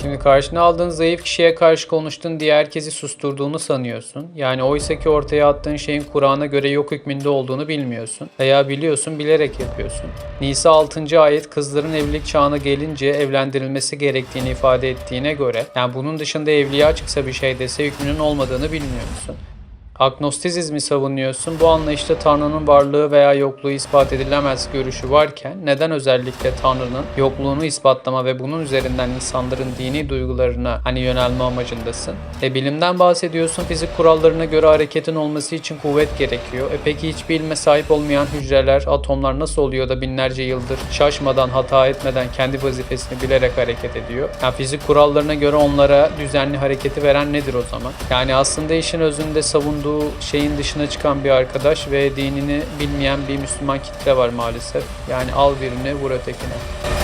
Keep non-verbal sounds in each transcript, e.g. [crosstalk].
Şimdi karşına aldığın zayıf kişiye karşı konuştuğun diye herkesi susturduğunu sanıyorsun. Yani oysa ki ortaya attığın şeyin Kur'an'a göre yok hükmünde olduğunu bilmiyorsun. Veya biliyorsun bilerek yapıyorsun. Nisa 6. ayet kızların evlilik çağına gelince evlendirilmesi gerektiğini ifade ettiğine göre yani bunun dışında evliya çıksa bir şey dese hükmünün olmadığını bilmiyor musun? Agnostizmi savunuyorsun. Bu anlayışta Tanrı'nın varlığı veya yokluğu ispat edilemez görüşü varken neden özellikle Tanrı'nın yokluğunu ispatlama ve bunun üzerinden insanların dini duygularına hani yönelme amacındasın? E bilimden bahsediyorsun. Fizik kurallarına göre hareketin olması için kuvvet gerekiyor. E peki hiçbir ilme sahip olmayan hücreler, atomlar nasıl oluyor da binlerce yıldır şaşmadan, hata etmeden kendi vazifesini bilerek hareket ediyor? Yani fizik kurallarına göre onlara düzenli hareketi veren nedir o zaman? Yani aslında işin özünde savunduğu şeyin dışına çıkan bir arkadaş ve dinini bilmeyen bir Müslüman kitle var maalesef. Yani al birini vur ötekine.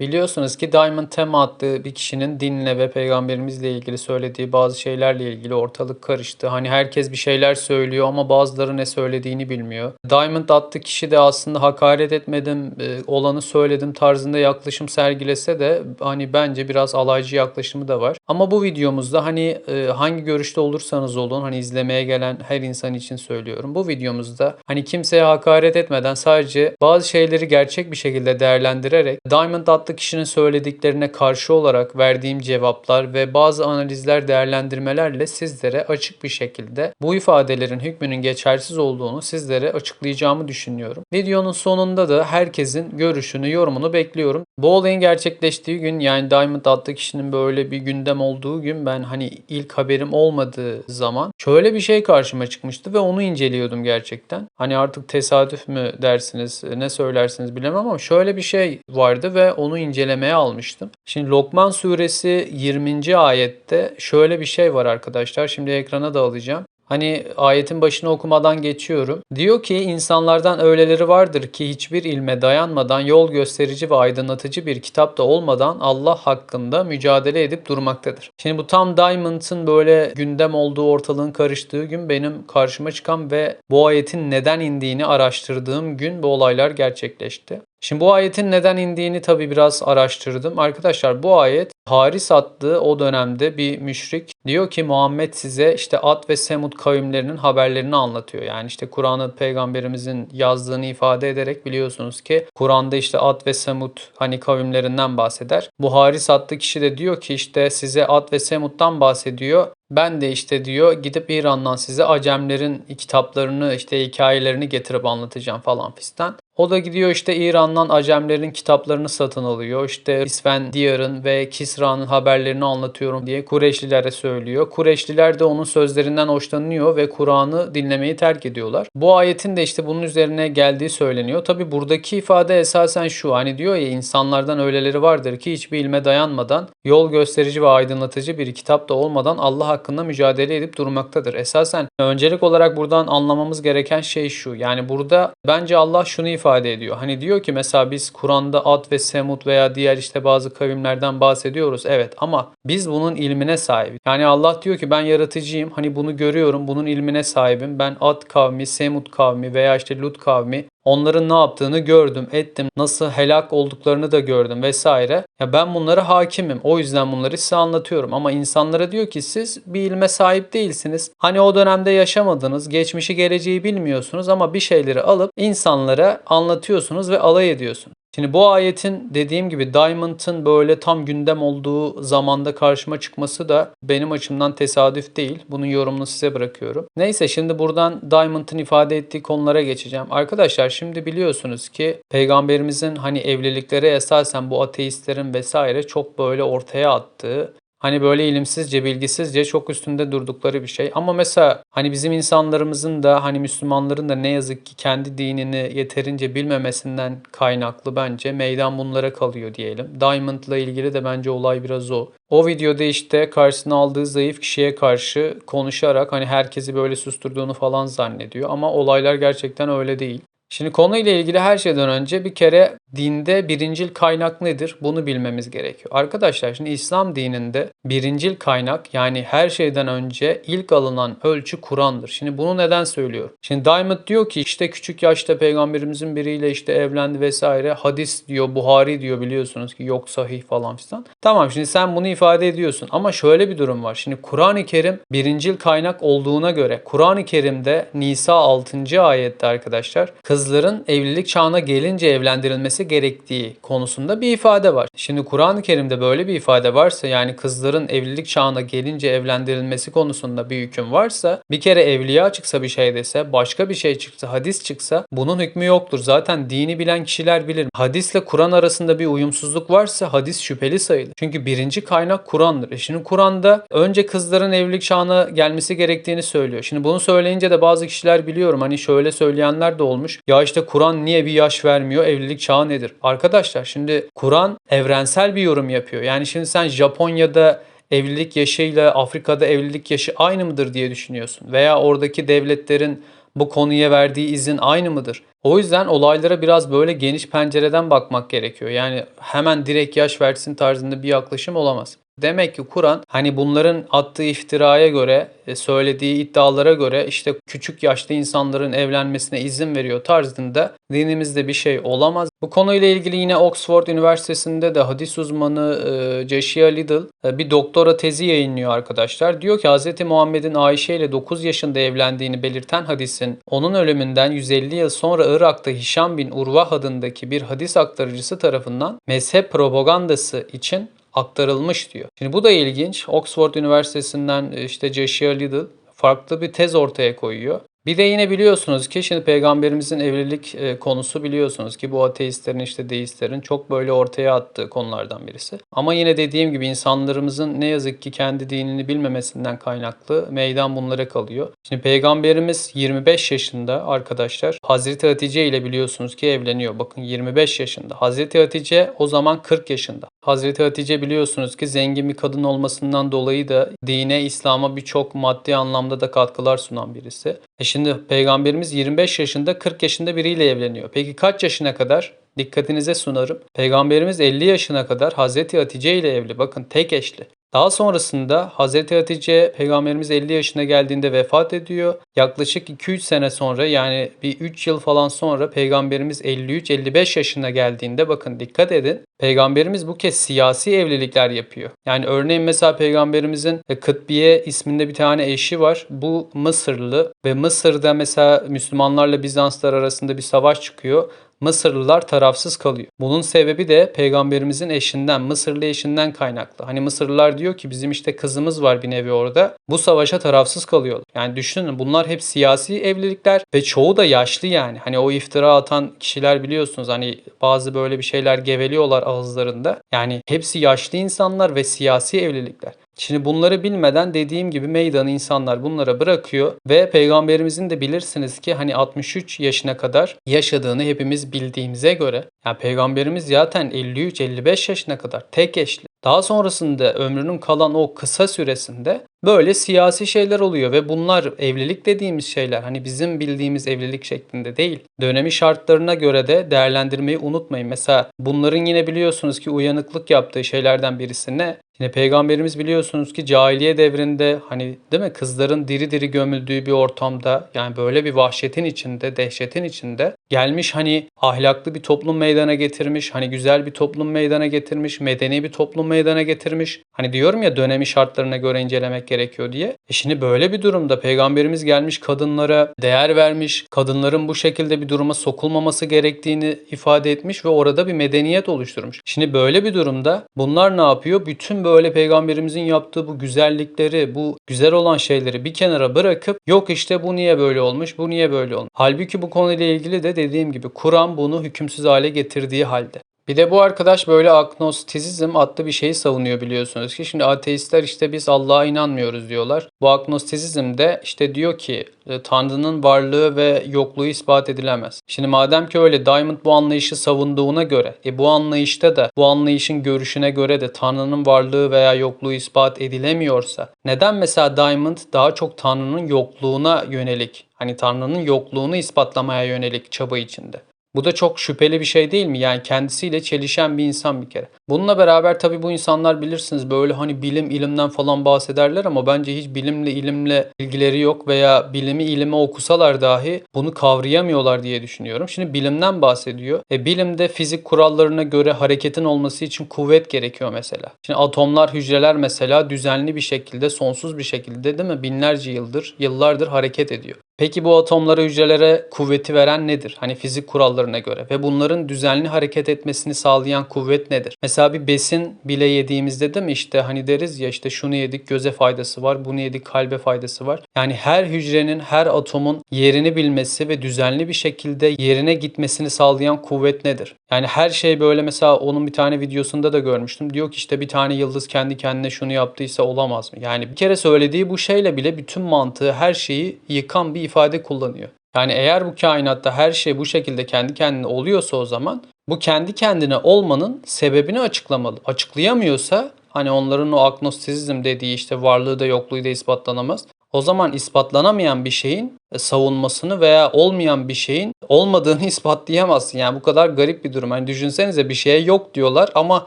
Biliyorsunuz ki Diamond Tema adlı bir kişinin dinle ve peygamberimizle ilgili söylediği bazı şeylerle ilgili ortalık karıştı. Hani herkes bir şeyler söylüyor ama bazıları ne söylediğini bilmiyor. Diamond adlı kişi de aslında hakaret etmedim, e, olanı söyledim tarzında yaklaşım sergilese de hani bence biraz alaycı yaklaşımı da var. Ama bu videomuzda hani e, hangi görüşte olursanız olun hani izlemeye gelen her insan için söylüyorum. Bu videomuzda hani kimseye hakaret etmeden sadece bazı şeyleri gerçek bir şekilde değerlendirerek Diamond adlı kişinin söylediklerine karşı olarak verdiğim cevaplar ve bazı analizler değerlendirmelerle sizlere açık bir şekilde bu ifadelerin hükmünün geçersiz olduğunu sizlere açıklayacağımı düşünüyorum. Videonun sonunda da herkesin görüşünü, yorumunu bekliyorum. Bu olayın gerçekleştiği gün yani Diamond adlı kişinin böyle bir gündem olduğu gün ben hani ilk haberim olmadığı zaman şöyle bir şey karşıma çıkmıştı ve onu inceliyordum gerçekten. Hani artık tesadüf mü dersiniz, ne söylersiniz bilemem ama şöyle bir şey vardı ve onu incelemeye almıştım. Şimdi Lokman suresi 20. ayette şöyle bir şey var arkadaşlar. Şimdi ekrana da alacağım. Hani ayetin başını okumadan geçiyorum. Diyor ki insanlardan öyleleri vardır ki hiçbir ilme dayanmadan yol gösterici ve aydınlatıcı bir kitap da olmadan Allah hakkında mücadele edip durmaktadır. Şimdi bu tam Diamond'ın böyle gündem olduğu ortalığın karıştığı gün benim karşıma çıkan ve bu ayetin neden indiğini araştırdığım gün bu olaylar gerçekleşti. Şimdi bu ayetin neden indiğini tabi biraz araştırdım. Arkadaşlar bu ayet Haris adlı o dönemde bir müşrik diyor ki Muhammed size işte Ad ve Semud kavimlerinin haberlerini anlatıyor. Yani işte Kur'an'ı peygamberimizin yazdığını ifade ederek biliyorsunuz ki Kur'an'da işte Ad ve Semud hani kavimlerinden bahseder. Bu Haris adlı kişi de diyor ki işte size Ad ve Semud'dan bahsediyor. Ben de işte diyor gidip İran'dan size Acemlerin kitaplarını işte hikayelerini getirip anlatacağım falan fistan. O da gidiyor işte İran'dan Acemlerin kitaplarını satın alıyor. İşte İsfendiyar'ın ve Kisra'nın haberlerini anlatıyorum diye Kureyşlilere söylüyor. Kureyşliler de onun sözlerinden hoşlanıyor ve Kur'an'ı dinlemeyi terk ediyorlar. Bu ayetin de işte bunun üzerine geldiği söyleniyor. Tabi buradaki ifade esasen şu hani diyor ya insanlardan öyleleri vardır ki hiçbir ilme dayanmadan yol gösterici ve aydınlatıcı bir kitap da olmadan Allah hakkında mücadele edip durmaktadır. Esasen öncelik olarak buradan anlamamız gereken şey şu. Yani burada bence Allah şunu ifade ediyor. Hani diyor ki mesela biz Kur'an'da Ad ve Semud veya diğer işte bazı kavimlerden bahsediyoruz. Evet ama biz bunun ilmine sahibiz. Yani Allah diyor ki ben yaratıcıyım. Hani bunu görüyorum. Bunun ilmine sahibim. Ben Ad kavmi, Semud kavmi veya işte Lut kavmi Onların ne yaptığını gördüm, ettim. Nasıl helak olduklarını da gördüm vesaire. Ya ben bunlara hakimim. O yüzden bunları size anlatıyorum. Ama insanlara diyor ki siz bir ilme sahip değilsiniz. Hani o dönemde yaşamadınız, geçmişi geleceği bilmiyorsunuz ama bir şeyleri alıp insanlara anlatıyorsunuz ve alay ediyorsunuz. Şimdi bu ayetin dediğim gibi Diamond'ın böyle tam gündem olduğu zamanda karşıma çıkması da benim açımdan tesadüf değil. Bunun yorumunu size bırakıyorum. Neyse şimdi buradan Diamond'ın ifade ettiği konulara geçeceğim. Arkadaşlar şimdi biliyorsunuz ki peygamberimizin hani evlilikleri esasen bu ateistlerin vesaire çok böyle ortaya attığı Hani böyle ilimsizce, bilgisizce çok üstünde durdukları bir şey. Ama mesela hani bizim insanlarımızın da hani Müslümanların da ne yazık ki kendi dinini yeterince bilmemesinden kaynaklı bence meydan bunlara kalıyor diyelim. Diamond'la ilgili de bence olay biraz o. O videoda işte karşısına aldığı zayıf kişiye karşı konuşarak hani herkesi böyle susturduğunu falan zannediyor. Ama olaylar gerçekten öyle değil. Şimdi konuyla ilgili her şeyden önce bir kere dinde birincil kaynak nedir? Bunu bilmemiz gerekiyor. Arkadaşlar şimdi İslam dininde birincil kaynak yani her şeyden önce ilk alınan ölçü Kur'an'dır. Şimdi bunu neden söylüyorum? Şimdi Diamond diyor ki işte küçük yaşta peygamberimizin biriyle işte evlendi vesaire. Hadis diyor, Buhari diyor biliyorsunuz ki yok sahih falan filan. Tamam şimdi sen bunu ifade ediyorsun ama şöyle bir durum var. Şimdi Kur'an-ı Kerim birincil kaynak olduğuna göre Kur'an-ı Kerim'de Nisa 6. ayette arkadaşlar kızların evlilik çağına gelince evlendirilmesi gerektiği konusunda bir ifade var. Şimdi Kur'an-ı Kerim'de böyle bir ifade varsa yani kızların evlilik çağına gelince evlendirilmesi konusunda bir hüküm varsa bir kere evliya çıksa bir şey dese başka bir şey çıksa hadis çıksa bunun hükmü yoktur. Zaten dini bilen kişiler bilir. Hadisle Kur'an arasında bir uyumsuzluk varsa hadis şüpheli sayılır. Çünkü birinci kaynak Kur'an'dır. E şimdi Kur'an'da önce kızların evlilik çağına gelmesi gerektiğini söylüyor. Şimdi bunu söyleyince de bazı kişiler biliyorum hani şöyle söyleyenler de olmuş. Ya işte Kur'an niye bir yaş vermiyor? Evlilik çağı nedir? Arkadaşlar şimdi Kur'an evrensel bir yorum yapıyor. Yani şimdi sen Japonya'da evlilik yaşıyla Afrika'da evlilik yaşı aynı mıdır diye düşünüyorsun. Veya oradaki devletlerin bu konuya verdiği izin aynı mıdır? O yüzden olaylara biraz böyle geniş pencereden bakmak gerekiyor. Yani hemen direkt yaş versin tarzında bir yaklaşım olamaz. Demek ki Kur'an hani bunların attığı iftiraya göre, e, söylediği iddialara göre işte küçük yaşta insanların evlenmesine izin veriyor tarzında dinimizde bir şey olamaz. Bu konuyla ilgili yine Oxford Üniversitesi'nde de hadis uzmanı e, Jeshia Liddell e, bir doktora tezi yayınlıyor arkadaşlar. Diyor ki Hz. Muhammed'in Ayşe ile 9 yaşında evlendiğini belirten hadisin onun ölümünden 150 yıl sonra Irak'ta Hişam bin Urva adındaki bir hadis aktarıcısı tarafından mezhep propagandası için aktarılmış diyor. Şimdi bu da ilginç. Oxford Üniversitesi'nden işte Jeshia Liddell farklı bir tez ortaya koyuyor. Bir de yine biliyorsunuz ki şimdi peygamberimizin evlilik e, konusu biliyorsunuz ki bu ateistlerin işte deistlerin çok böyle ortaya attığı konulardan birisi. Ama yine dediğim gibi insanlarımızın ne yazık ki kendi dinini bilmemesinden kaynaklı meydan bunlara kalıyor. Şimdi peygamberimiz 25 yaşında arkadaşlar Hazreti Hatice ile biliyorsunuz ki evleniyor. Bakın 25 yaşında. Hazreti Hatice o zaman 40 yaşında. Hazreti Hatice biliyorsunuz ki zengin bir kadın olmasından dolayı da dine, İslam'a birçok maddi anlamda da katkılar sunan birisi. E şimdi peygamberimiz 25 yaşında 40 yaşında biriyle evleniyor. Peki kaç yaşına kadar? Dikkatinize sunarım. Peygamberimiz 50 yaşına kadar Hazreti Hatice ile evli. Bakın tek eşli. Daha sonrasında Hazreti Hatice peygamberimiz 50 yaşına geldiğinde vefat ediyor. Yaklaşık 2-3 sene sonra yani bir 3 yıl falan sonra peygamberimiz 53-55 yaşına geldiğinde bakın dikkat edin. Peygamberimiz bu kez siyasi evlilikler yapıyor. Yani örneğin mesela peygamberimizin Kıtbiye isminde bir tane eşi var. Bu Mısırlı ve Mısır'da mesela Müslümanlarla Bizanslar arasında bir savaş çıkıyor. Mısırlılar tarafsız kalıyor. Bunun sebebi de peygamberimizin eşinden, Mısırlı eşinden kaynaklı. Hani Mısırlılar diyor ki bizim işte kızımız var bir nevi orada. Bu savaşa tarafsız kalıyorlar. Yani düşünün bunlar hep siyasi evlilikler ve çoğu da yaşlı yani. Hani o iftira atan kişiler biliyorsunuz hani bazı böyle bir şeyler geveliyorlar ağızlarında. Yani hepsi yaşlı insanlar ve siyasi evlilikler. Şimdi bunları bilmeden dediğim gibi meydanı insanlar bunlara bırakıyor ve peygamberimizin de bilirsiniz ki hani 63 yaşına kadar yaşadığını hepimiz bildiğimize göre yani peygamberimiz zaten 53-55 yaşına kadar tek eşli. Daha sonrasında ömrünün kalan o kısa süresinde böyle siyasi şeyler oluyor ve bunlar evlilik dediğimiz şeyler hani bizim bildiğimiz evlilik şeklinde değil. Dönemi şartlarına göre de değerlendirmeyi unutmayın. Mesela bunların yine biliyorsunuz ki uyanıklık yaptığı şeylerden birisi ne? Yine peygamberimiz biliyorsunuz ki cahiliye devrinde hani değil mi kızların diri diri gömüldüğü bir ortamda yani böyle bir vahşetin içinde, dehşetin içinde gelmiş hani ahlaklı bir toplum meydana getirmiş, hani güzel bir toplum meydana getirmiş, medeni bir toplum meydana getirmiş. Hani diyorum ya dönemi şartlarına göre incelemek gerekiyor diye. E şimdi böyle bir durumda peygamberimiz gelmiş kadınlara değer vermiş, kadınların bu şekilde bir duruma sokulmaması gerektiğini ifade etmiş ve orada bir medeniyet oluşturmuş. Şimdi böyle bir durumda bunlar ne yapıyor? Bütün böyle peygamberimizin yaptığı bu güzellikleri, bu güzel olan şeyleri bir kenara bırakıp yok işte bu niye böyle olmuş, bu niye böyle olmuş. Halbuki bu konuyla ilgili de dediğim gibi Kur'an bunu hükümsüz hale getirdiği halde. Bir de bu arkadaş böyle agnostizizm adlı bir şeyi savunuyor biliyorsunuz ki. Şimdi ateistler işte biz Allah'a inanmıyoruz diyorlar. Bu agnostizizm de işte diyor ki e, Tanrı'nın varlığı ve yokluğu ispat edilemez. Şimdi madem ki öyle Diamond bu anlayışı savunduğuna göre e bu anlayışta da bu anlayışın görüşüne göre de Tanrı'nın varlığı veya yokluğu ispat edilemiyorsa neden mesela Diamond daha çok Tanrı'nın yokluğuna yönelik hani Tanrı'nın yokluğunu ispatlamaya yönelik çaba içinde? Bu da çok şüpheli bir şey değil mi? Yani kendisiyle çelişen bir insan bir kere. Bununla beraber tabii bu insanlar bilirsiniz böyle hani bilim ilimden falan bahsederler ama bence hiç bilimle ilimle ilgileri yok veya bilimi ilime okusalar dahi bunu kavrayamıyorlar diye düşünüyorum. Şimdi bilimden bahsediyor. E bilimde fizik kurallarına göre hareketin olması için kuvvet gerekiyor mesela. Şimdi atomlar, hücreler mesela düzenli bir şekilde, sonsuz bir şekilde değil mi? Binlerce yıldır, yıllardır hareket ediyor. Peki bu atomlara, hücrelere kuvveti veren nedir? Hani fizik kurallarına göre ve bunların düzenli hareket etmesini sağlayan kuvvet nedir? Mesela bir besin bile yediğimizde değil mi işte hani deriz ya işte şunu yedik göze faydası var, bunu yedik kalbe faydası var. Yani her hücrenin, her atomun yerini bilmesi ve düzenli bir şekilde yerine gitmesini sağlayan kuvvet nedir? Yani her şey böyle mesela onun bir tane videosunda da görmüştüm. Diyor ki işte bir tane yıldız kendi kendine şunu yaptıysa olamaz mı? Yani bir kere söylediği bu şeyle bile bütün mantığı, her şeyi yıkan bir ifade kullanıyor. Yani eğer bu kainatta her şey bu şekilde kendi kendine oluyorsa o zaman bu kendi kendine olmanın sebebini açıklamalı. Açıklayamıyorsa hani onların o agnostizm dediği işte varlığı da yokluğu da ispatlanamaz. O zaman ispatlanamayan bir şeyin e, savunmasını veya olmayan bir şeyin olmadığını [laughs] ispatlayamazsın. Yani bu kadar garip bir durum. Hani düşünsenize bir şeye yok diyorlar ama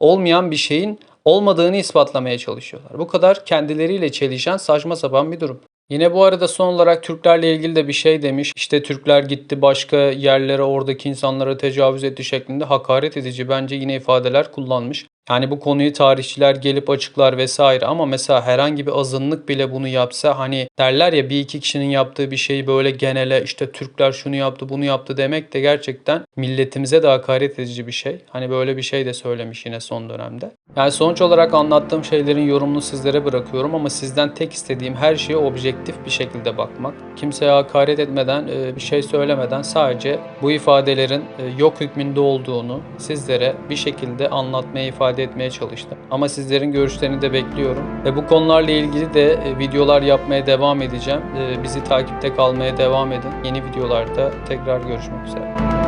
olmayan bir şeyin olmadığını ispatlamaya çalışıyorlar. Bu kadar kendileriyle çelişen saçma sapan bir durum. Yine bu arada son olarak Türklerle ilgili de bir şey demiş. İşte Türkler gitti başka yerlere oradaki insanlara tecavüz etti şeklinde hakaret edici bence yine ifadeler kullanmış. Yani bu konuyu tarihçiler gelip açıklar vesaire ama mesela herhangi bir azınlık bile bunu yapsa hani derler ya bir iki kişinin yaptığı bir şeyi böyle genele işte Türkler şunu yaptı bunu yaptı demek de gerçekten milletimize de hakaret edici bir şey. Hani böyle bir şey de söylemiş yine son dönemde. Yani sonuç olarak anlattığım şeylerin yorumunu sizlere bırakıyorum ama sizden tek istediğim her şeye objektif bir şekilde bakmak. Kimseye hakaret etmeden, e, bir şey söylemeden sadece bu ifadelerin e, yok hükmünde olduğunu sizlere bir şekilde anlatmaya, ifade etmeye çalıştım. Ama sizlerin görüşlerini de bekliyorum. Ve bu konularla ilgili de e, videolar yapmaya devam edeceğim. Bizi takipte kalmaya devam edin. Yeni videolarda tekrar görüşmek üzere.